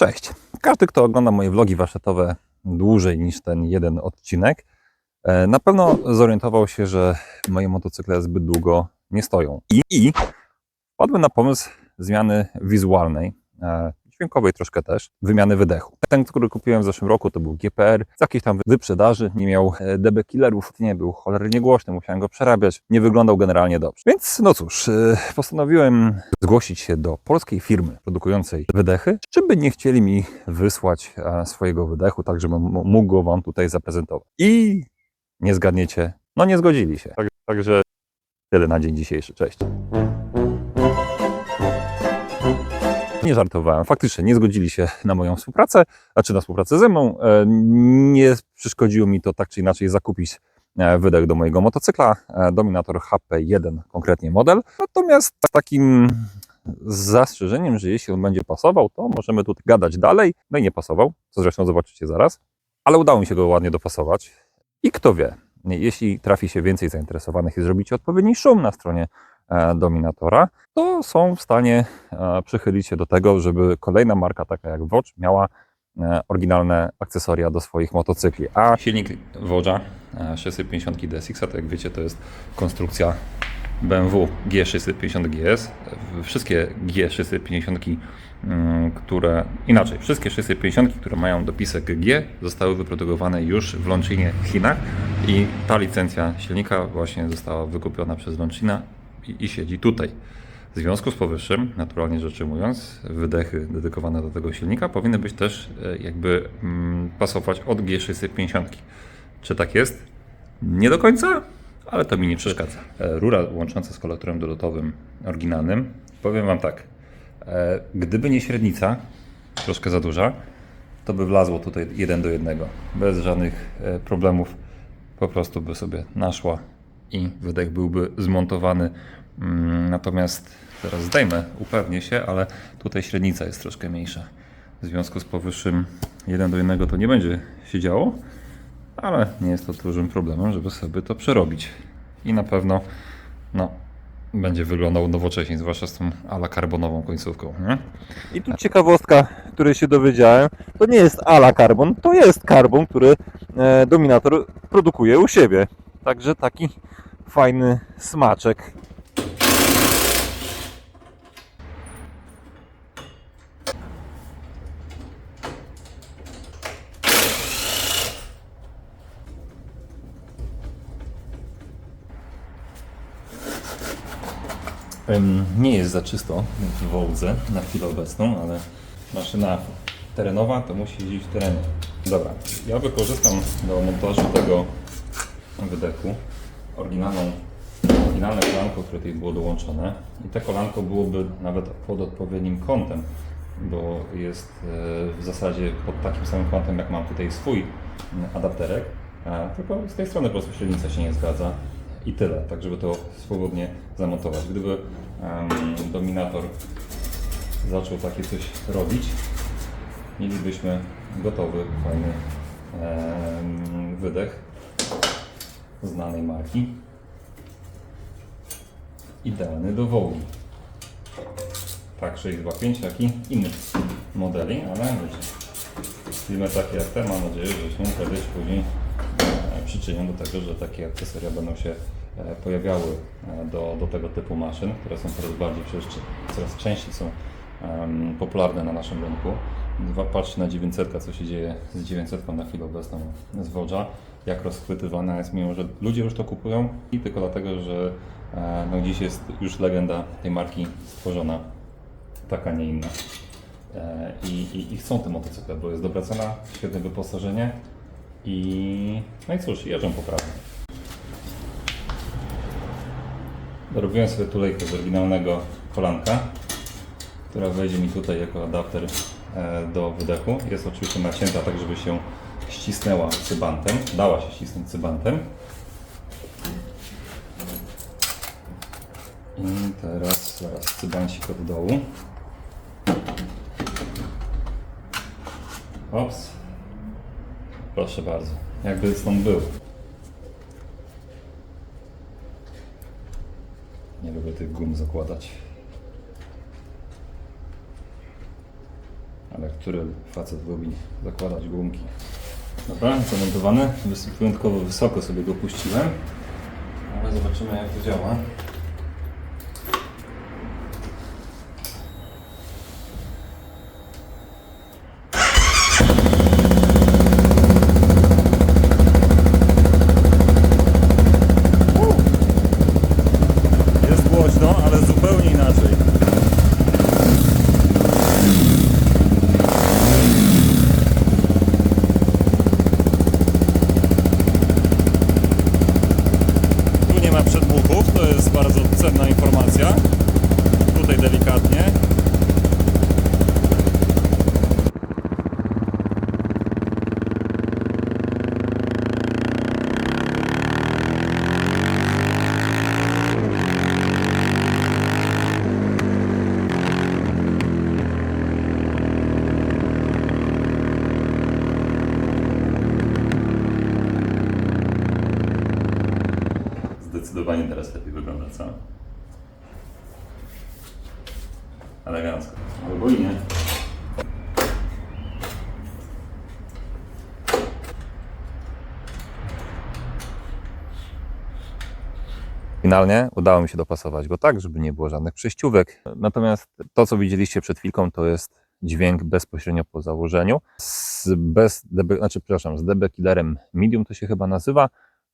Cześć. Każdy, kto ogląda moje vlogi warsztatowe dłużej niż ten jeden odcinek, e, na pewno zorientował się, że moje motocykle zbyt długo nie stoją. I, i na pomysł zmiany wizualnej, e, dźwiękowej troszkę też, wymiany wydechu. Ten, który kupiłem w zeszłym roku, to był GPR. Z jakiejś tam wyprzedaży, nie miał e, DB killerów, nie był cholernie głośny, musiałem go przerabiać, nie wyglądał generalnie dobrze. Więc no cóż, e, postanowiłem zgłosić się do polskiej firmy produkującej wydechy, czy by nie chcieli mi wysłać e, swojego wydechu, tak żebym mógł go wam tutaj zaprezentować. I nie zgadniecie, no nie zgodzili się. Tak, także tyle na dzień dzisiejszy. Cześć. Nie żartowałem. Faktycznie nie zgodzili się na moją współpracę, znaczy na współpracę ze mną. E, Nie przeszkodziło mi to tak czy inaczej zakupić e, wydech do mojego motocykla, e, Dominator HP1 konkretnie model. Natomiast z takim zastrzeżeniem, że jeśli on będzie pasował, to możemy tu gadać dalej. No i nie pasował, co zresztą zobaczycie zaraz. Ale udało mi się go ładnie dopasować. I kto wie, jeśli trafi się więcej zainteresowanych i zrobicie odpowiedni szum na stronie Dominatora, to są w stanie e, przychylić się do tego, żeby kolejna marka, taka jak Watch, miała e, oryginalne akcesoria do swoich motocykli. A silnik Watcha 650 DSX, to jak wiecie, to jest konstrukcja BMW G650 GS. Wszystkie G650, mm, które inaczej, wszystkie 650, które mają dopisek G, zostały wyprodukowane już w Longchinie w Chinach i ta licencja silnika właśnie została wykupiona przez Longchina i, i siedzi tutaj. W związku z powyższym, naturalnie rzecz ujmując, wydechy dedykowane do tego silnika powinny być też e, jakby mm, pasować od G650. Czy tak jest? Nie do końca, ale to mi nie przeszkadza. E, Rura łącząca z kolektorem dolotowym oryginalnym. Powiem Wam tak, e, gdyby nie średnica, troszkę za duża, to by wlazło tutaj jeden do jednego. Bez żadnych problemów po prostu by sobie naszła i wydech byłby zmontowany. Mm, Natomiast teraz zdejmę, upewnię się, ale tutaj średnica jest troszkę mniejsza. W związku z powyższym jeden do jednego to nie będzie się działo, ale nie jest to dużym problemem, żeby sobie to przerobić. I na pewno no, będzie wyglądał nowocześnie, zwłaszcza z tą ala karbonową końcówką. Nie? I tu ciekawostka, której się dowiedziałem, to nie jest ala carbon, to jest karbon, który e, Dominator produkuje u siebie. Także taki fajny smaczek. Nie jest za czysto w Wołdze na chwilę obecną, ale maszyna terenowa to musi jeździć w terenie. Dobra, ja wykorzystam do montażu tego wydechu oryginalną, oryginalne kolanko, które tutaj było dołączone. I te kolanko byłoby nawet pod odpowiednim kątem, bo jest e, w zasadzie pod takim samym kątem jak mam tutaj swój mm, adapterek, a tylko z tej strony po prostu średnica się nie zgadza. I tyle, tak żeby to swobodnie zamontować. Gdyby em, Dominator zaczął takie coś robić, mielibyśmy gotowy, fajny em, wydech znanej marki. Idealny do Wołgi. Tak 625, jak i innych modeli, ale wiecie, takie jak te, mam nadzieję, że się kiedyś później e, przyczynią do tego, że takie akcesoria będą się e, pojawiały e, do, do tego typu maszyn, które są coraz bardziej, coraz częściej są popularne na naszym rynku. Dwa, patrzcie na 900, co się dzieje z 900 na chwilę obecną z Wodża, jak rozchwytywana jest, mimo że ludzie już to kupują i tylko dlatego, że e, no, dziś jest już legenda tej marki stworzona, taka, nie inna. E, I, i, I chcą te motocykle, bo jest dobra cena, świetne wyposażenie i no i cóż, jeżdżą poprawnie. Dorobiłem sobie tulejkę z oryginalnego kolanka, która wejdzie mi tutaj jako adapter do wydechu. Jest oczywiście nacięta tak, żeby się ścisnęła cybantem. Dała się ścisnąć cybantem. I teraz zaraz cybancik od dołu. Ops. Proszę bardzo. Jakby stąd był. Nie lubię tych gum zakładać. Ale który facet lubi zakładać gumki. Dobra, zamontowany. Wys- Wyjątkowo wysoko sobie go puściłem. Ale zobaczymy jak to działa. Jest głośno, ale zupełnie inaczej. Tu nie ma przedmuchów, to jest bardzo cenna informacja. Tutaj delikatnie. Zdecydowanie teraz lepiej wygląda, co? Elegancko. Albo i nie. Finalnie udało mi się dopasować go tak, żeby nie było żadnych przejściówek. Natomiast to, co widzieliście przed chwilką, to jest dźwięk bezpośrednio po założeniu. Z, bez znaczy, przepraszam, z DB killerem medium to się chyba nazywa.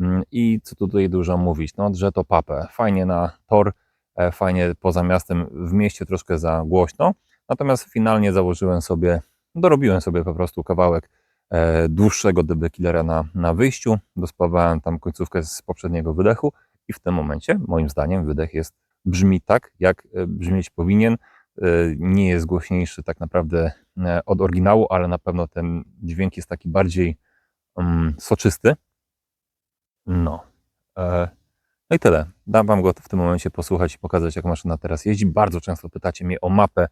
Mm, I co tutaj dużo mówić? No, że to papę. Fajnie na tor, e, fajnie poza miastem, w mieście troszkę za głośno. Natomiast finalnie założyłem sobie, dorobiłem sobie po prostu kawałek e, dłuższego DB killera na, na wyjściu. Dospawałem tam końcówkę z poprzedniego wydechu i w tym momencie, moim zdaniem, wydech jest, brzmi tak, jak e, brzmieć powinien. Nie jest głośniejszy tak naprawdę od oryginału, ale na pewno ten dźwięk jest taki bardziej mm, soczysty. No. E, No i tyle. Dam Wam go w tym momencie posłuchać i pokazać, jak maszyna teraz jeździ. Bardzo często pytacie mnie o mapę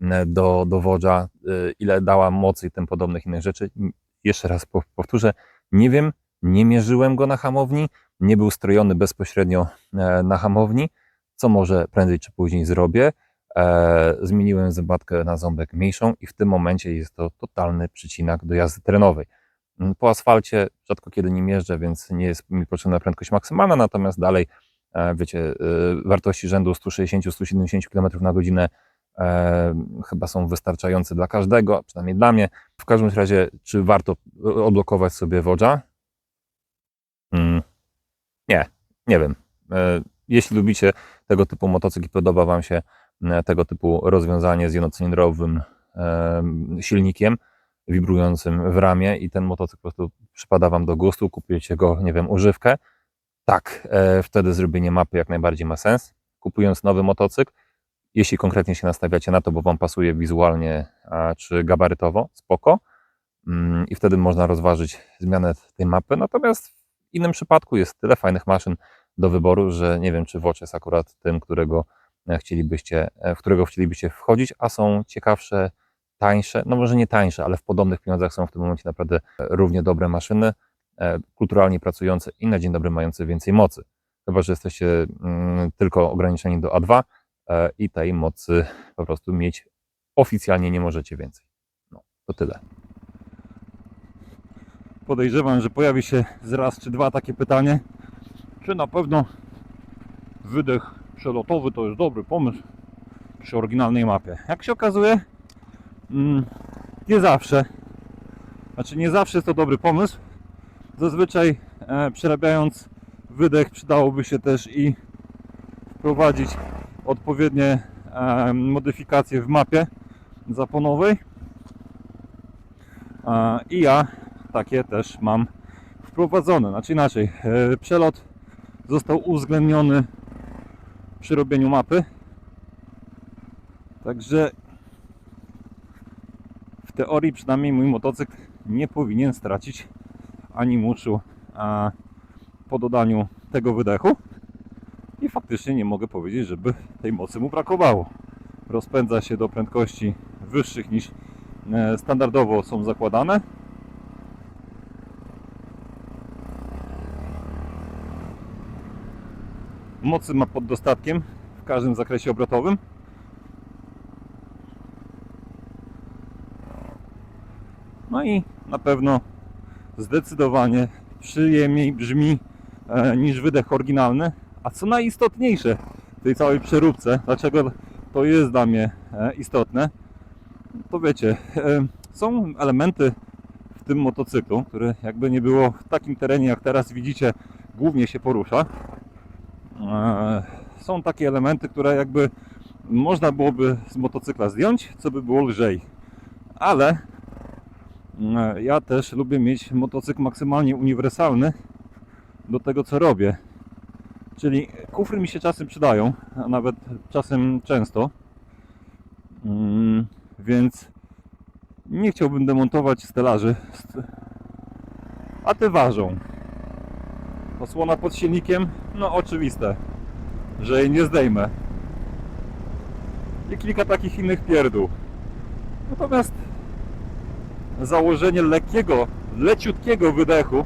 m, do, do Wodża, y, ile dała mocy i tym podobnych innych rzeczy. Jeszcze raz pow- powtórzę, nie wiem, nie mierzyłem go na hamowni, nie był strojony bezpośrednio e, na hamowni, co może prędzej czy później zrobię. E, Zmieniłem zębatkę na ząbek mniejszą i w tym momencie jest to totalny przycinak do jazdy terenowej. Mm, Po asfalcie rzadko kiedy nim jeżdżę, więc nie jest mi potrzebna prędkość maksymalna, natomiast dalej, e, wiecie, e, wartości rzędu 160-170 km na godzinę e, chyba są wystarczające dla każdego, przynajmniej dla mnie. W każdym razie, czy warto odblokować sobie Wodża? Mm, nie, nie wiem. Jeśli lubicie tego typu motocykl i podoba Wam się tego typu rozwiązanie z jednocylindrowym silnikiem, wibrującym w ramię i ten motocykl po prostu przypada Wam do gustu, kupujecie go, nie wiem, używkę, tak, e, wtedy zrobienie mapy jak najbardziej ma sens. Kupując nowy motocykl, jeśli konkretnie się nastawiacie na to, bo Wam pasuje wizualnie a, czy gabarytowo, spoko. Mm, I wtedy można rozważyć zmianę tej mapy. Natomiast w innym przypadku jest tyle fajnych maszyn do wyboru, że nie wiem, czy Watch jest akurat tym, którego e, chcielibyście, e, w którego chcielibyście wchodzić, a są ciekawsze, tańsze, no może nie tańsze, ale w podobnych pieniądzach są w tym momencie naprawdę e, równie dobre maszyny, e, kulturalnie pracujące i na dzień dobry mające więcej mocy. Chyba, że jesteście mm, tylko ograniczeni do A2 e, i tej mocy po prostu mieć oficjalnie nie możecie więcej. No, to tyle. Podejrzewam, że pojawi się z raz czy dwa takie pytanie, czy na pewno wydech przelotowy to jest dobry pomysł przy oryginalnej mapie. Jak się okazuje, nie zawsze. Znaczy nie zawsze jest to dobry pomysł. Zazwyczaj e, przerabiając wydech przydałoby się też i wprowadzić odpowiednie e, modyfikacje w mapie zaponowej. E, I ja takie też mam wprowadzone. Znaczy inaczej, przelot został uwzględniony przy robieniu mapy. Także teorii przynajmniej mój motocykl nie powinien stracić ani muszu a, po dodaniu tego wydechu. I faktycznie nie mogę powiedzieć, żeby tej mocy mu brakowało. Rozpędza się do prędkości wyższych niż e, standardowo są zakładane. Mocy ma pod dostatkiem w każdym zakresie obrotowym. No i na pewno zdecydowanie przyjemniej brzmi e, niż wydech oryginalny. A co najistotniejsze w tej całej przeróbce, dlaczego to jest dla mnie e, istotne, to wiecie, e, są elementy w tym motocyklu, który jakby nie było w takim terenie jak teraz widzicie, głównie się porusza. E, Są takie elementy, które jakby można byłoby z motocykla zdjąć, co by było lżej. Ale ja też lubię mieć motocykl maksymalnie uniwersalny do tego, co robię. Czyli kufry mi się czasem przydają, a nawet czasem często. Mm, Więc nie chciałbym demontować stelaży. St- A te ważą. Osłona pod silnikiem? No oczywiste, że jej nie zdejmę. I kilka takich innych pierdół. Natomiast założenie lekkiego, leciutkiego wydechu,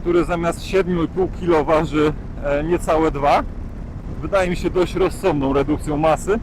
który zamiast 7,5 kg waży e, niecałe 2, wydaje mi się dość rozsądną redukcją masy.